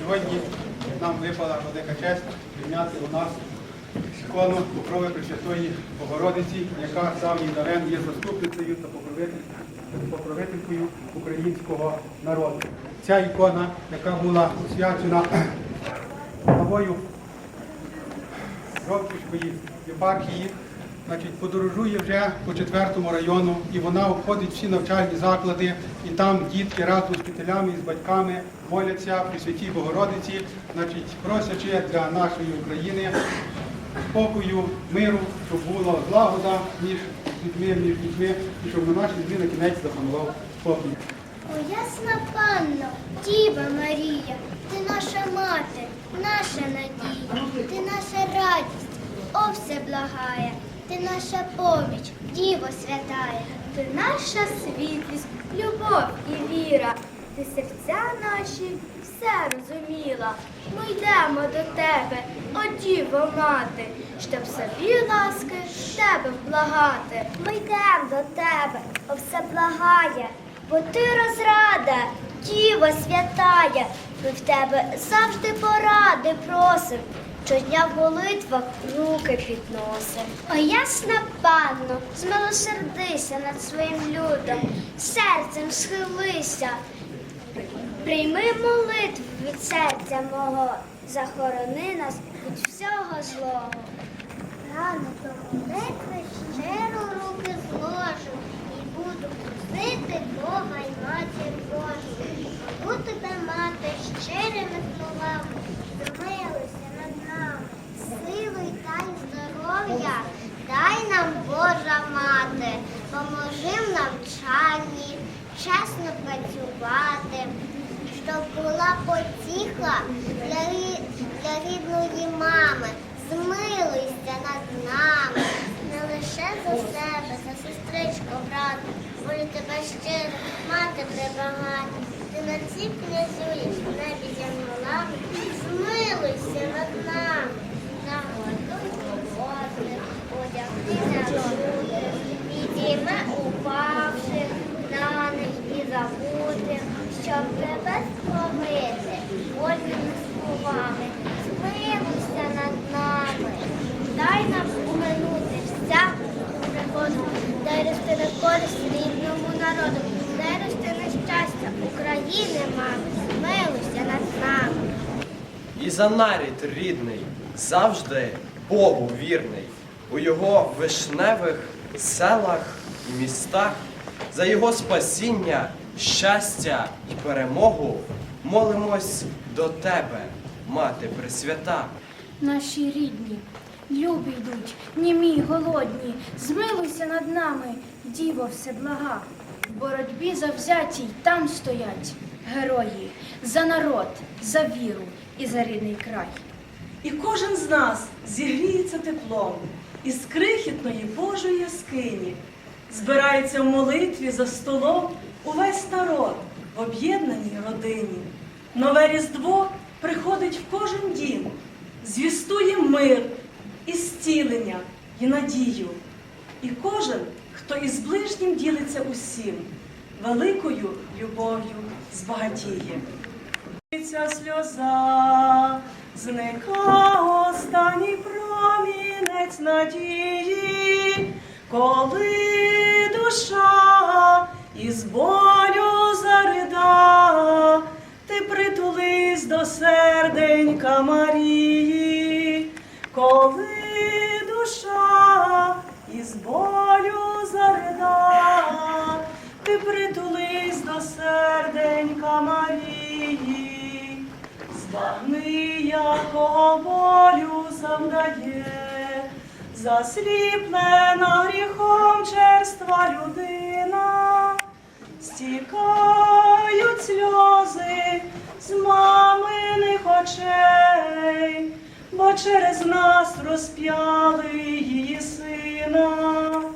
Сьогодні нам випала велика честь прийняти у нас ікону покрови Пресвятої Богородиці, яка сам її дарем є заступницею та покровитель- покровителькою українського народу. Ця ікона, яка була освячена главою Жовківської єпархії, значить, подорожує вже по четвертому району, і вона обходить всі навчальні заклади, і там дітки разом з вчителями і з батьками моляться при святій Богородиці, значить, просячи для нашої України спокою, миру, щоб була злагода між людьми, між дітьми, і щоб на нашій землі на кінець запанував спокій. О, ясна панно, Діва Марія, ти наша мати, наша надія, ти наша радість, о все благає, ти наша поміч, Діво святая, Ти наша світлість, любов і віра. Ти серця наші все розуміла. Ми йдемо до тебе, о Діво мати, щоб собі ласки тебе вблагати. Ми йдемо до тебе, о все благає, бо ти розрада, Діво святая, ми в тебе завжди поради просим, щодня в молитвах руки підносим. О, ясна панно, змилосердися над своїм людом, серцем схилися. Прийми молитву від серця мого, захорони нас від всього злого. Рано до молитви щиро руки зложу і буду просити Бога й матір Божу. Буду мати щирими словами, змилися над нами, сили й дай здоров'я, дай нам Божа мати, поможи в навчанні, чесно працювати, щоб була потіха для, для рідної мами. Змилуйся над нами, не лише за себе, за сестричку, брата, волю тебе щиро, мати прибагати. Ти на ці князюєш, в небі янголами, змилуйся над нами, одягни набутих, підійми упавших, на і забутих, щоб тебе сповити, вольними словами, змилуйся над нами, дай нам уминути всяку пригоду, дай користь рідному народу, дай рости України, мами, змилуйся над нами. І за нарід рідний, завжди Богу вірний, у його вишневих селах і містах, за його спасіння, щастя і перемогу молимось до тебе, мати Пресвята. Наші рідні, любі йдуть, німі голодні, змилуйся над нами, діво всеблага. В боротьбі завзятій там стоять герої за народ, за віру і за рідний край. І кожен з нас зігріється теплом із крихітної Божої яскині. Збирається в молитві за столом увесь народ в об'єднаній родині. Нове Різдво приходить в кожен дім, звістує мир і зцілення і надію. І кожен, хто із ближнім ділиться усім, великою любов'ю збагатіє. Ця сльоза зника останній промінець надії, коли душа із болю зарида, ти притулись до серденька Марії, якого болю завдає, засліплена гріхом черства людина, стікають сльози з маминих очей, бо через нас розп'яли її сина.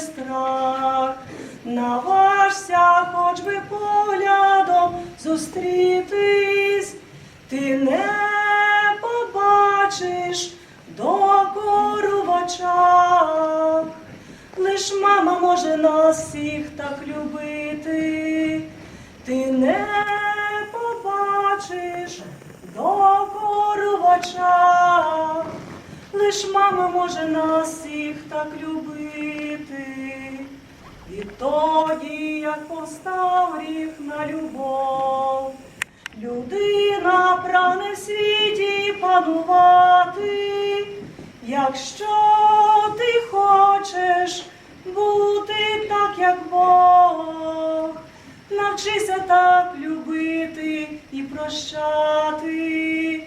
Стра на вашся, хоч би поглядом зустріти. ж мама може нас їх так любити, і тоді, як постав рік на любов, людина прагне в світі панувати, якщо ти хочеш бути так, як Бог, навчися так любити і прощати.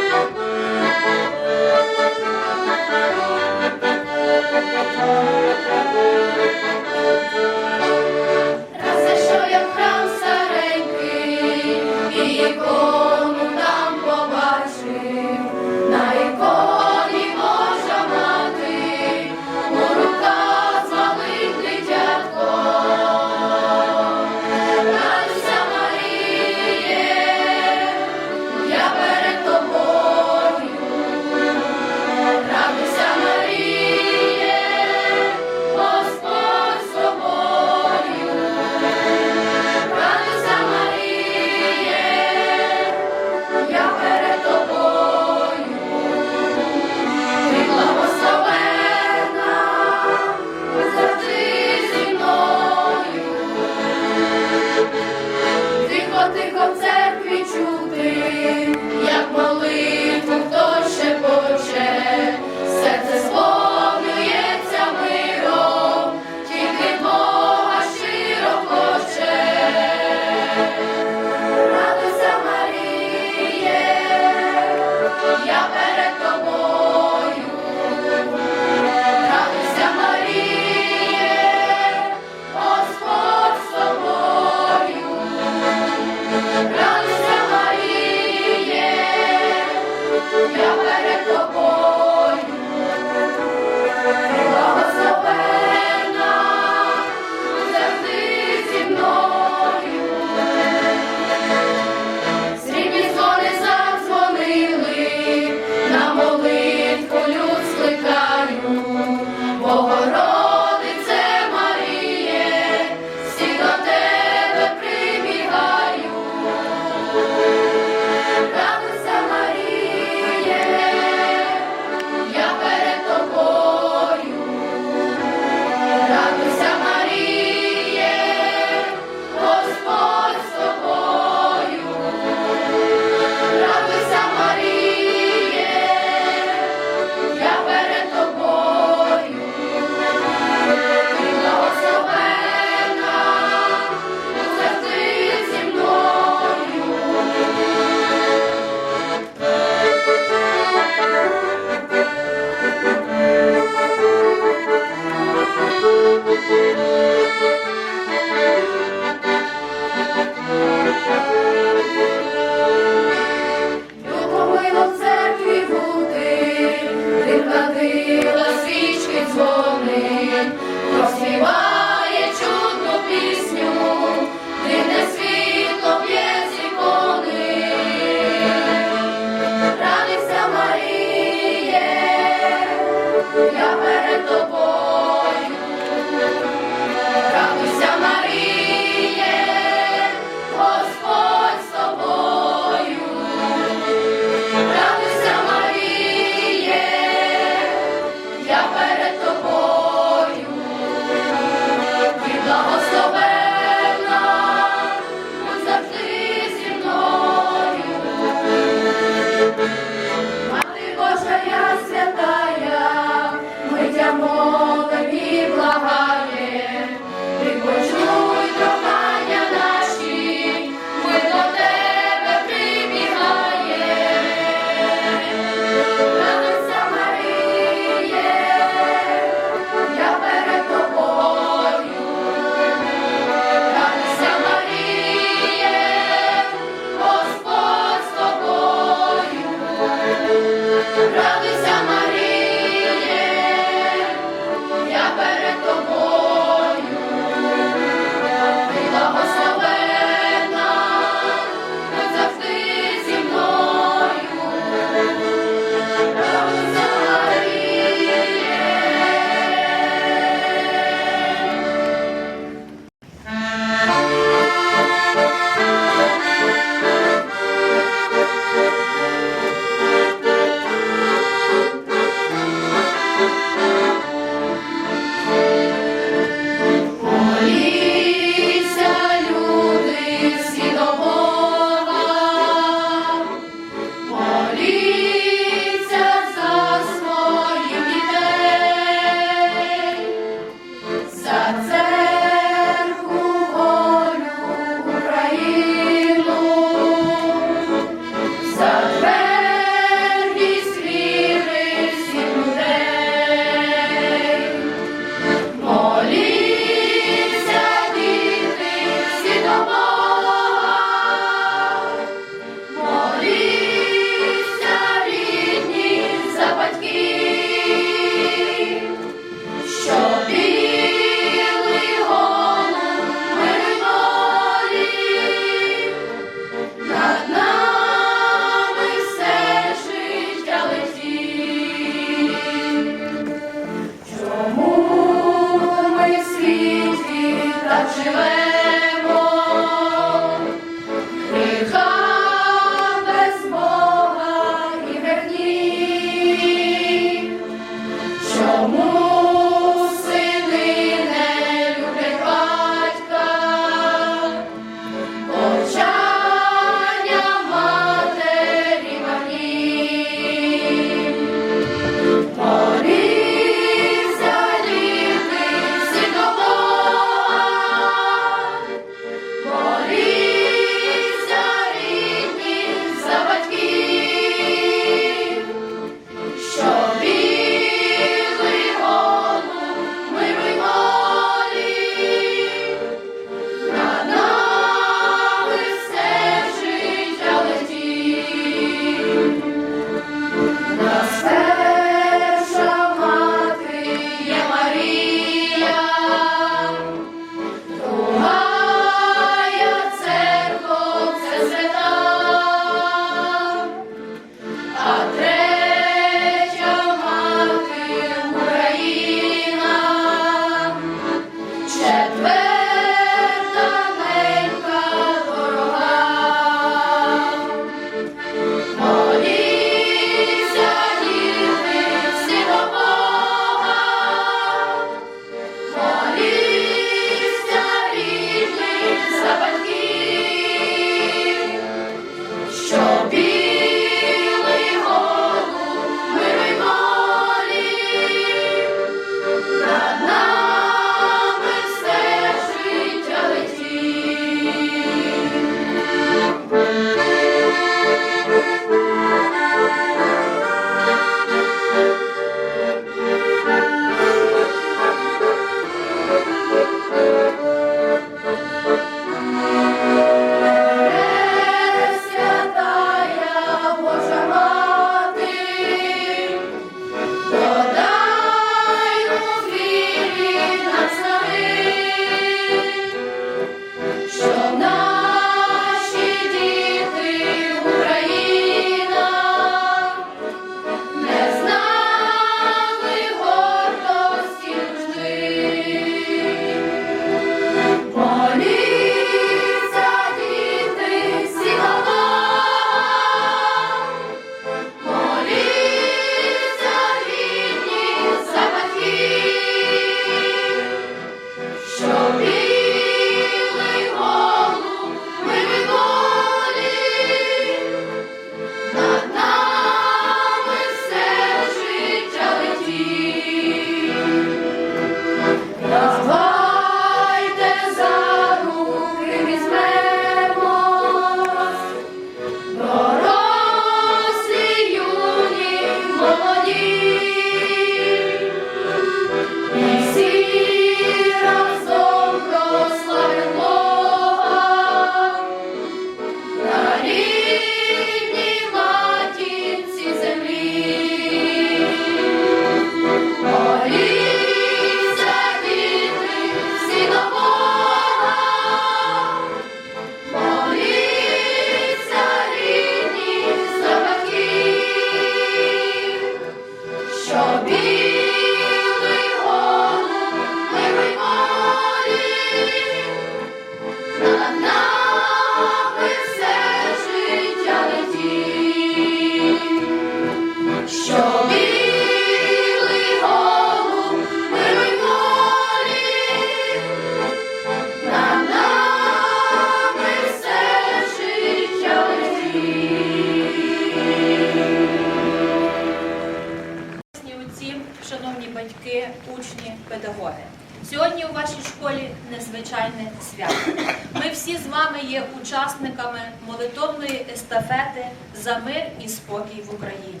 Спокій в Україні,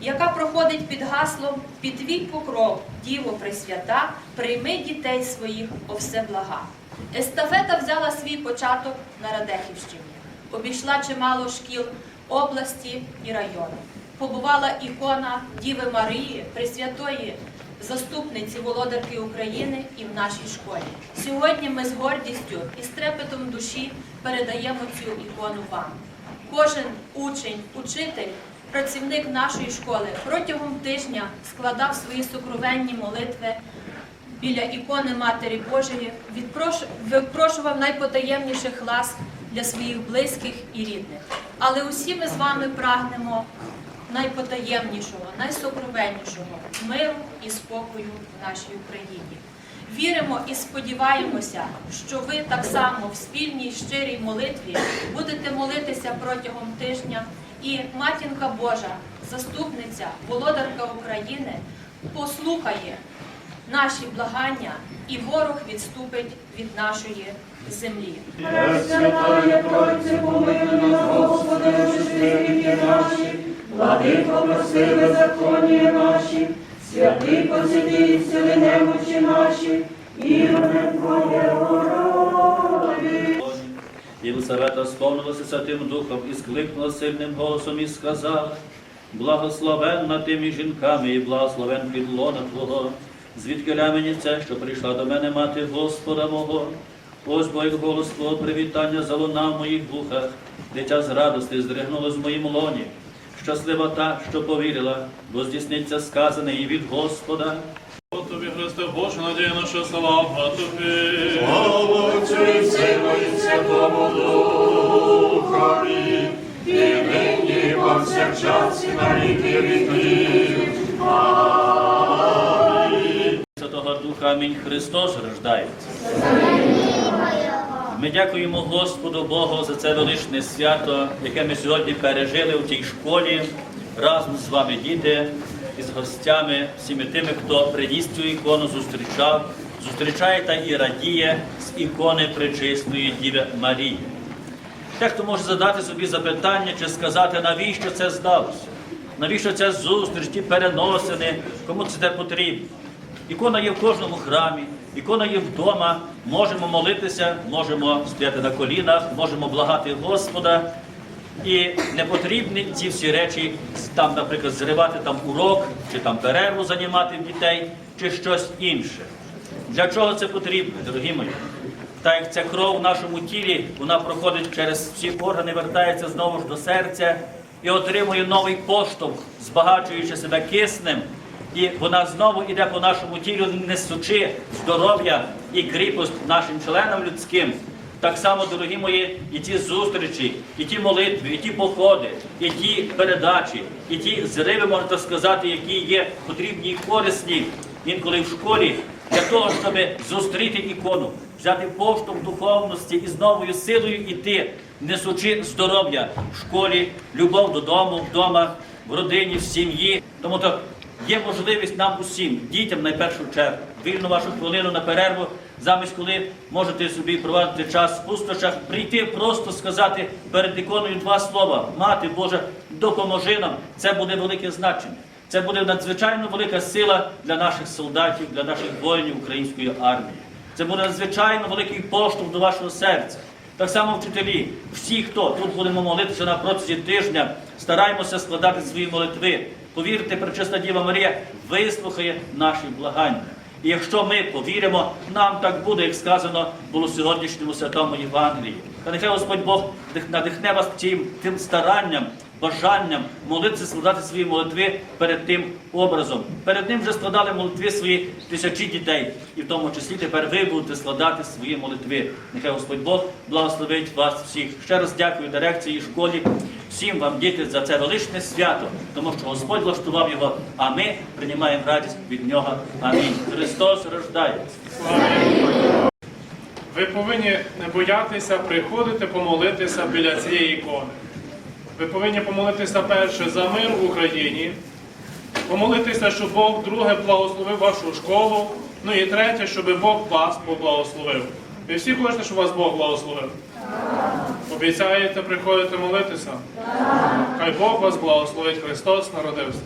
яка проходить під гаслом «Під твій покров, Діво Пресвята, прийми дітей своїх о все блага». Естафета взяла свій початок на Радехівщині, обійшла чимало шкіл області і району. Побувала ікона Діви Марії, Пресвятої заступниці володарки України і в нашій школі. Сьогодні ми з гордістю і з трепетом душі передаємо цю ікону вам. Кожен учень, учитель, працівник нашої школи протягом тижня складав свої сокровенні молитви біля ікони Матері Божої, випрошував найпотаємніших ласк для своїх близьких і рідних. Але усі ми з вами прагнемо найпотаємнішого, найсокровеннішого миру і спокою в нашій Україні. Віримо і сподіваємося, що ви так само в спільній щирій молитві будете молитися протягом тижня, і матінка Божа, заступниця, володарка України, послухає наші благання, і ворог відступить від нашої землі. Пресвятая Тройце, помилуй Господи, наші, владико, прости беззаконня наші, святий посиди і зціли немочі наші, ім'я Твоє городи. Єлисавета сповнилася Святим Духом і скликнула сильним голосом і сказала, благословенна ти між жінками і благословен плід лона Твого, звідки мені це, що прийшла до мене мати Господа мого. Ось бо голос Твого привітання залунав в моїх вухах, дитя з радости здригнуло з моїм лоні. Щаслива та, що повірила, бо здійсниться сказане і від Господа. Тобі, Христе, Боже, надія наша слава Тобі. Святого Духа, амінь. Христос рождається. Ми дякуємо Господу Богу за це величне свято, яке ми сьогодні пережили у тій школі разом з вами, діти, і з гостями, всіми тими, хто приніс цю ікону, зустрічав, зустрічає та і радіє з ікони Пречистої Діви Марії. Дехто може задати собі запитання чи сказати, навіщо це здалося? Навіщо ця зустріч, ті переносини, кому це те потрібно? Ікона є в кожному храмі, ікона є вдома, можемо молитися, можемо стояти на колінах, можемо благати Господа. І не потрібні ці всі речі, там, наприклад, зривати там урок, чи там перерву займати дітей, чи щось інше. Для чого це потрібно, дорогі мої? Так як ця кров в нашому тілі, вона проходить через всі органи, вертається знову ж до серця і отримує новий поштовх, збагачуючи себе киснем. І вона знову йде по нашому тілу, несучи здоров'я і кріпость нашим членам людським. Так само, дорогі мої, і ті зустрічі, і ті молитви, і ті походи, і ті передачі, і ті зриви, можна так сказати, які є потрібні і корисні інколи в школі, для того, щоб зустріти ікону, взяти поштовх духовності і з новою силою йти, несучи здоров'я в школі, любов додому, вдома, в родині, в сім'ї. Тому то є можливість нам усім, дітям найпершу чергу, вільну вашу хвилину на перерву, замість коли можете собі проводити час в пустощах, прийти просто сказати перед іконою два слова. Мати Божа, допоможи нам. Це буде велике значення. Це буде надзвичайно велика сила для наших солдатів, для наших воїнів української армії. Це буде надзвичайно великий поштовх до вашого серця. Так само вчителі, всі, хто тут будемо молитися на протязі тижня, стараємося складати свої молитви. Повірте, Пречесна Діва Марія вислухає наші благання. І якщо ми повіримо, нам так буде, як сказано було в сьогоднішньому святому Євангелії. Та нехай Господь Бог надихне вас тим, тим старанням, бажанням молитися, складати свої молитви перед тим образом. Перед ним вже складали молитви свої тисячі дітей, і в тому числі тепер ви будете складати свої молитви. Нехай Господь Бог благословить вас всіх. Ще раз дякую дирекції школі, всім вам, діти, за це величне свято, тому що Господь влаштував його, а ми приймаємо радість від нього. Амінь. Христос рождається. Ви повинні не боятися приходити помолитися біля цієї ікони. Ви повинні помолитися перше за мир в Україні, помолитися, щоб Бог друге благословив вашу школу, Ну і третє, щоб Бог вас поблагословив. Ви всі хочете, щоб вас Бог благословив? Обіцяєте приходити молитися? Хай Бог вас благословить, Христос народився.